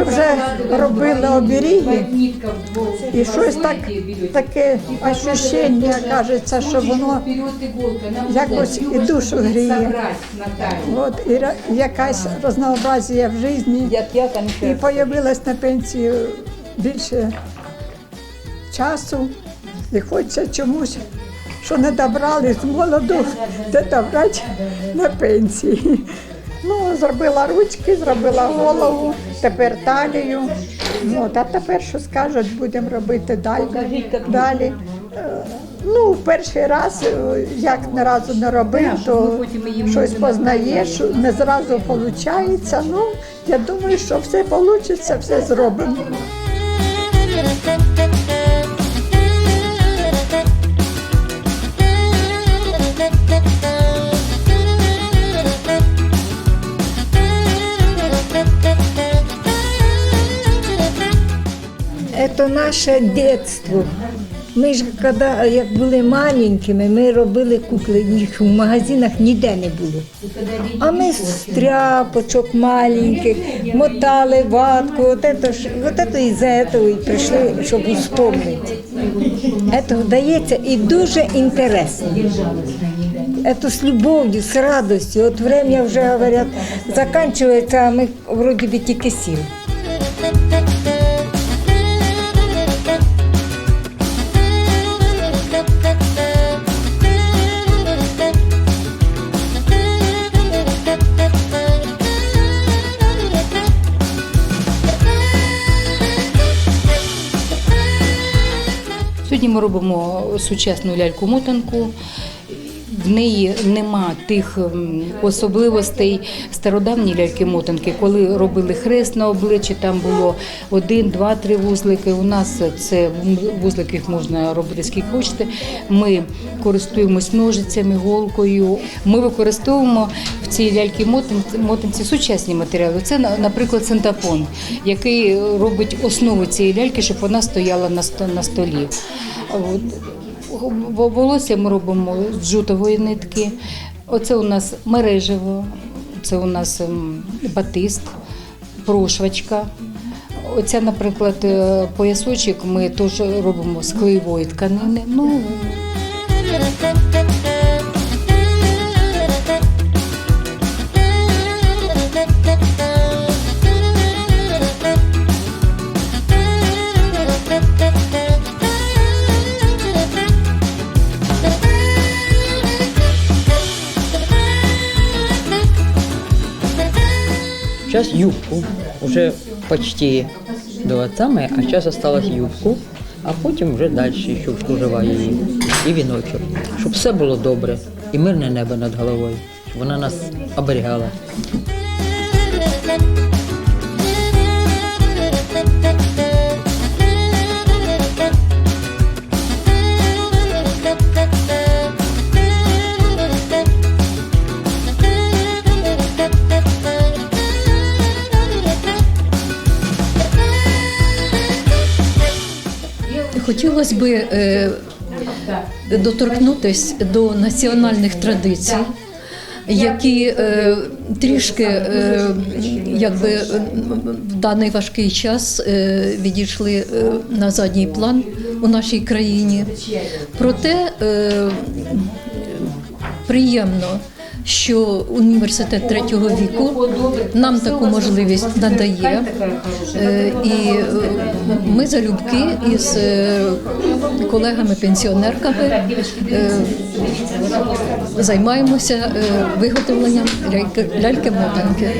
вже робили оберіги, і щось так, таке ощущення, кажеться, що воно якось і душу гріє. От, і якась разнообразія в житті. І появилось на пенсію більше часу, і хочеться чомусь, що не добрали з молоду, де добрати на пенсії. Ну, зробила ручки, зробила голову, тепер талію. От, а тепер що скажуть, будемо робити далі. далі. Е, Ну, перший раз, е, як не разу не робив, то щось познаєш, не зразу виходить. Ну, я думаю, що все вийде, все зробимо. Это наше детство. Ми ж коли як були маленькими, ми робили кукли, їх в магазинах ніде не було. А ми з тряпочок маленьких мотали ватку, от это ж, от это і з цього і прийшли, щоб вспомнити. Це вдається і дуже інтересно. Это с любовью, с радостью. От время вже говорять, заканчивается, а ми вроде би тільки сіли. Сьогодні ми робимо сучасну ляльку-мотанку. В неї нема тих ем, особливостей стародавні ляльки-мотанки, коли робили хрест на обличчі, там було один, два, три вузлики. У нас це вузликів можна робити скільки хочете. Ми користуємось ножицями, голкою. Ми використовуємо в цій ляльки-мотанці сучасні матеріали. Це, наприклад, синтафон, який робить основу цієї ляльки, щоб вона стояла на столі. Волосся ми робимо з жутової нитки. Оце у нас мережево, це у нас ем, батист, прошвачка. Оця, наприклад, е, поясочок ми теж робимо з клеєвої тканини. Ну, Сейчас юбку. Уже почти до самое, а сейчас осталось юбку, а потім вже далі ще кружева її і віночок. Щоб все було добре і мирне небо над головою, щоб вона нас оберігала. Хотілося б е, доторкнутися до національних традицій, які е, трішки е, якби в даний важкий час е, відійшли е, на задній план у нашій країні. Проте е, приємно, що університет третього віку нам таку можливість надає. Е, І е, ми залюбки із е, колегами-пенсіонерками займаємося виготовленням ляльки- ляльки-мотанки.